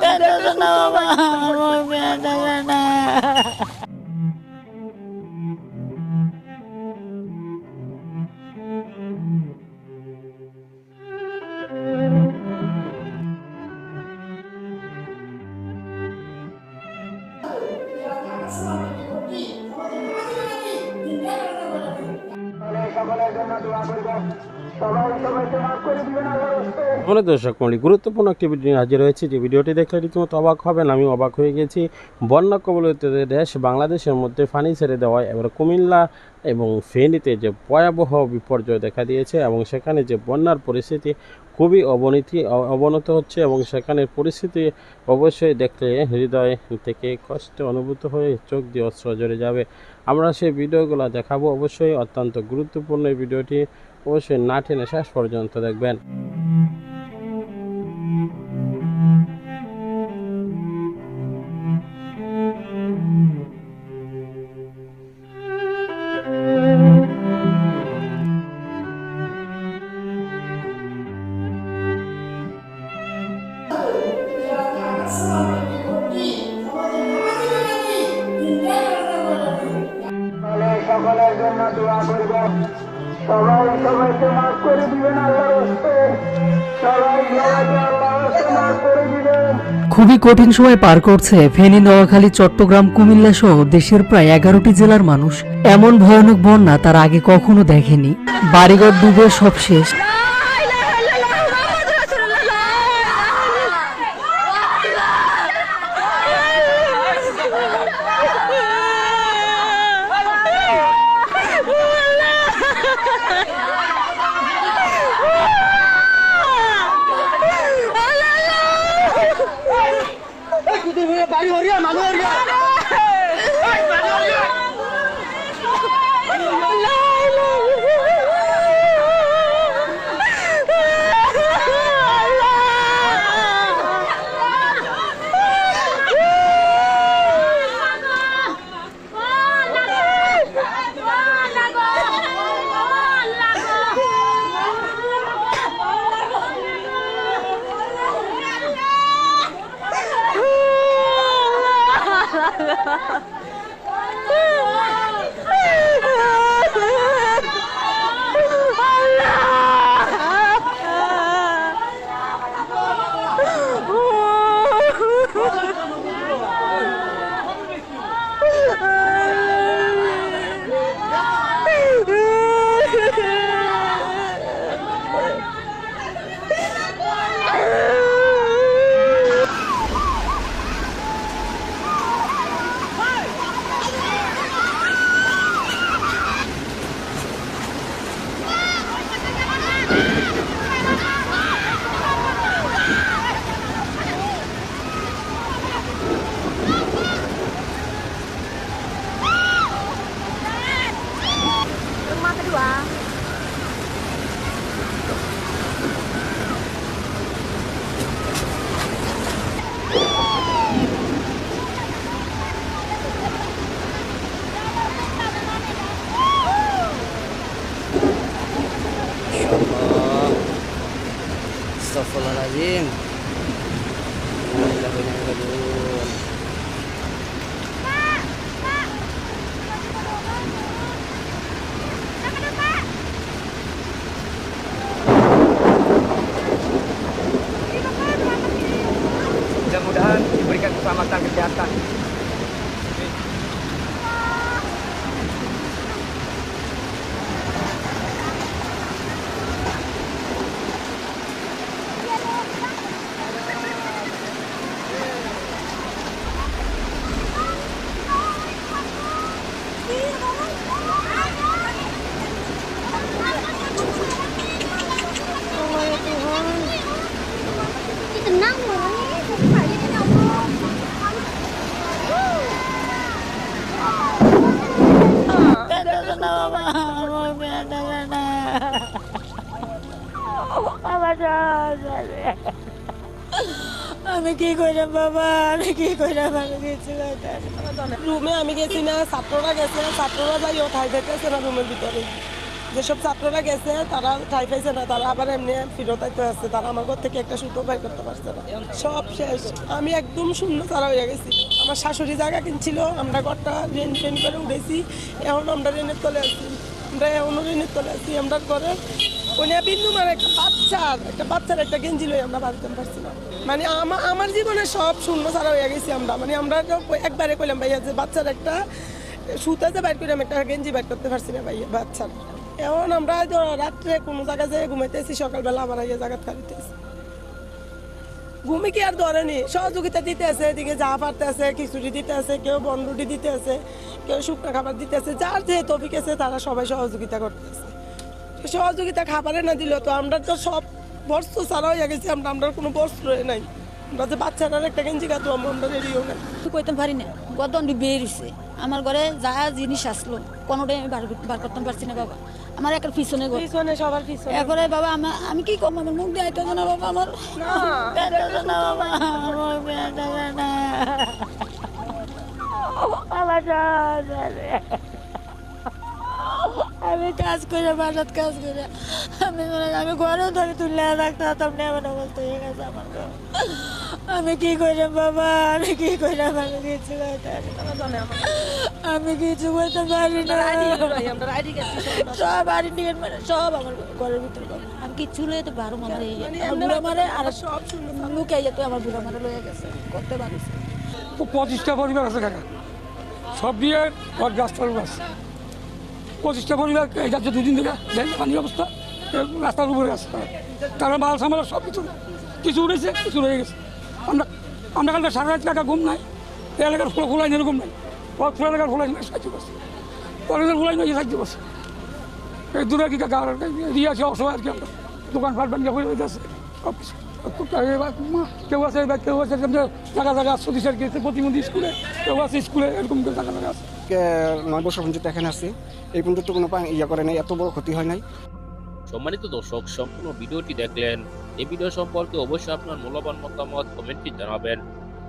لا إله আমাদের দর্শক মন্ডলী, গুরুত্বপূর্ণ একটি ভিডিও হাজির হয়েছে। যে ভিডিওটি দেখলে রীতিমতো অবাক হবেন আমি অবাক হয়ে গেছি। বন্যা কবলিত দেশ বাংলাদেশের মধ্যে ফানি ছেড়ে দেওয়ায় এবার কুমিল্লা এবং ফেনীতে যে ভয়াবহ বিপর্যয় দেখা দিয়েছে এবং সেখানে যে বন্যার পরিস্থিতি খুবই অবনতি, অবনত হচ্ছে এবং সেখানে পরিস্থিতি অবশ্যই দেখলে হৃদয় থেকে কষ্ট অনুভূত হয়ে চোখ দিয়ে অস্ত্র জড়ে যাবে। আমরা সেই ভিডিওগুলো দেখাবো। অবশ্যই অত্যন্ত গুরুত্বপূর্ণ ভিডিওটি অবশ্যই না টেনে শেষ পর্যন্ত দেখবেন। সবাই সবাইকে মাফ করে দিবেন খুবই কঠিন সময় পার করছে ফেনী, নোয়াখালী, চট্টগ্রাম, কুমিল্লা সহ দেশের প্রায় এগারোটি জেলার মানুষ। এমন ভয়ানক বন্যা তার আগে কখনো দেখেনি। বাড়িঘর ডুবে সব শেষ। Rumah আমি কি বাবা? আমি কি আমি গেছি রুমে আমি গেছি না, ছাত্ররা গেছে, ছাত্ররা যাই ও ঠাই না রুমের ভিতরে। যেসব ছাত্ররা গেছে, তারা ঠাই পাইছে না, তারা আবার এমনি ফিরত আইতে আসছে, তারা আমার ঘর থেকে একটা সুতো বের করতে পারছে না। সব শেষ। আমি একদম শূন্য তারা হয়ে গেছি। আমার শাশুড়ি জায়গা কিনছিল, আমরা ঘরটা রেন্ট রেন্ট করে উঠেছি। এখন আমরা রেনের তলে আসছি আমরা উনি বিন্দু মানে একটা বাচ্চার একটা বাচ্চার একটা গেঞ্জি আমরা মানে আমার আমার জীবনে সব শূন্য ছাড়া হয়ে গেছি আমরা। মানে আমরা একবারে কইলাম ভাইয়া যে বাচ্চার একটা সুতা যে বাইর করে আমি একটা গেঞ্জি বাইর করতে পারছি না ভাইয়া, বাচ্চার। এখন আমরা রাত্রে কোনো জায়গায় যেয়ে ঘুমাইতেছি, সকালবেলা আমার আগে জায়গা খাইতেছি ঘুমে কি আর ধরেনি সহযোগিতা দিতে আছে, এদিকে যা পারতে আছে খিচুড়ি দিতে আছে, কেউ বনরুটি দিতে আছে, কেউ শুকনো খাবার দিতে আছে, যার যে তফিক আছে তারা সবাই সহযোগিতা করতেছে। সহযোগিতা খাবারে না দিল তো আমরা তো সব বস্ত্র ছাড়া হয়ে গেছি, আমরা আমরা কোনো বস্ত্র নাই। যে বাচ্চাটার একটা গেঞ্জি কাতো আমরা রেডিও কিছু কইতে পারি না গদন্ডি বের হইছে। আমার ঘরে যা জিনিস আসলো কোনোটাই আমি বার কর- বার করতে পারছি না বাবা। আমার একটা পিছনে পিছনে সবার পিছনে। এরপরে বাবা আমার আমি কি করব? আমার মুখ দিয়ে না বাবা আমার। না। বাবা। আমার পেট আছে না আমার সাহায্য করে। আমি কাজ করে বাসাত কাজ করে। আমি মনে আমি ঘরেও ধরে তুলে রাখতে হতাম না। এমন অবস্থা হয়ে গেছে আমার ঘর। আমি কি করলাম বাবা? আমি কি করলাম আমি কিছু। আমি কিছু করতে পারি না। সব আইডি টিকেট মানে সব আমার ঘরের ভিতরে। আমি কিচ্ছু লয়ে তো বারো এই বুড়া মারে আর সব লুকাই যেত আমার বুড়া মারে লয়ে গেছে করতে পারিস পঁচিশটা পরিবার আছে কাকা সব দিয়ে উপর আছে। পঁচিশটা পরিবার এই যাচ্ছে দুদিন থেকে পানির অবস্থা, রাস্তার উপরে আছে তারা। মাল সামাল সব কিছু কিছু উঠেছে কিছু রয়ে গেছে। আমরা আমরা কালকে সারা রাত কাকা ঘুম নাই এলাকার ফুল ফুলাই এরকম নাই। ফুল এলাকার নাই, সাহায্য করছে। কলেজের ফুলাই নাই, সাহায্য করছে। এই দূরে কি আর দিয়ে আছে, অসহায় আর কি আমরা। দোকান ফাট বানিয়ে হয়ে আছে সব কিছু। কেউ আছে কেউ আছে টাকা টাকা গেছে প্রতিমন্ত্রী স্কুলে, কেউ আছে স্কুলে, এরকম টাকা টাকা আছে। নয় বছর পর্যন্ত এখানে আসছি এই পর্যন্ত কোনো ইয়ে করে নাই, এত বড় ক্ষতি হয় নাই। সম্মানিত দর্শক, সম্পূর্ণ ভিডিওটি দেখলেন। এই ভিডিও সম্পর্কে অবশ্যই আপনার মূল্যবান মতামত কমেন্টে জানাবেন।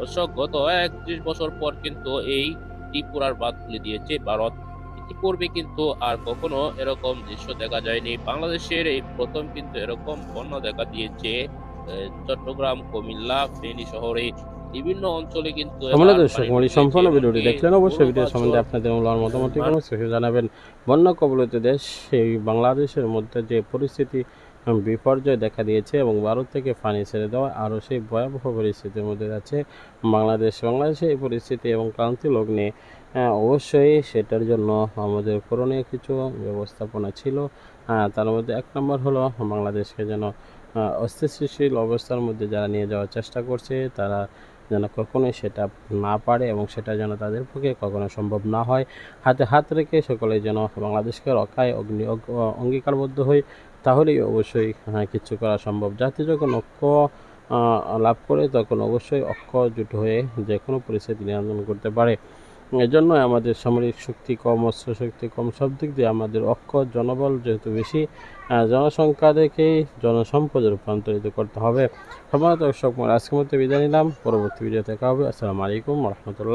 দর্শক, গত একত্রিশ বছর পর কিন্তু এই ত্রিপুরার বাদ খুলে দিয়েছে ভারত। ইতিপূর্বে কিন্তু আর কখনো এরকম দৃশ্য দেখা যায়নি। বাংলাদেশের এই প্রথম কিন্তু এরকম বন্য দেখা দিয়েছে চট্টগ্রাম, কুমিল্লা, ফেনী শহরে। বিভিন্ন অঞ্চলে কিন্তু দর্শক সম্পূর্ণ ভিডিওটি দেখলেন অবশ্যই। ভিডিও সম্বন্ধে আপনাদের মূল্যবান মতামতটি সেকশনে জানাবেন। বন্যা কবলিত দেশ সেই বাংলাদেশের মধ্যে যে পরিস্থিতি বিপর্যয় দেখা দিয়েছে এবং ভারত থেকে পানি ছেড়ে দেওয়া আরও সেই ভয়াবহ পরিস্থিতির মধ্যে যাচ্ছে বাংলাদেশ। বাংলাদেশে এই পরিস্থিতি এবং ক্রান্তি লগ্নে আহ, অবশ্যই সেটার জন্য আমাদের করণীয় কিছু ব্যবস্থাপনা ছিল। আহ, তার মধ্যে এক নম্বর হলো বাংলাদেশকে যেন অস্থিতিশীল অবস্থার মধ্যে যারা নিয়ে যাওয়ার চেষ্টা করছে তারা যেন কখনোই সেটা না পারে এবং সেটা যেন তাদের পক্ষে কখনো সম্ভব না হয়। হাতে হাত রেখে সকলে যেন বাংলাদেশকে রক্ষায় অগ্নি অঙ্গীকারবদ্ধ হই তাহলেই অবশ্যই হ্যাঁ, কিছু করা সম্ভব। জাতি যখন ঐক্য লাভ করে তখন অবশ্যই অক্ষ জুট হয়ে যে কোনো পরিস্থিতি নিয়ন্ত্রণ করতে পারে। এজন্য আমাদের সামরিক শক্তি কম অস্ত্র শক্তি কম, সব দিক দিয়ে আমাদের অক্ষ জনবল যেহেতু বেশি জনসংখ্যা দেখেই জনসম্পদে রূপান্তরিত করতে হবে। সময় দর্শক আজকের মধ্যে বিদায় নিলাম। পরবর্তী ভিডিও দেখা হবে। আসসালামু আলাইকুম রহমতুল্লাহ।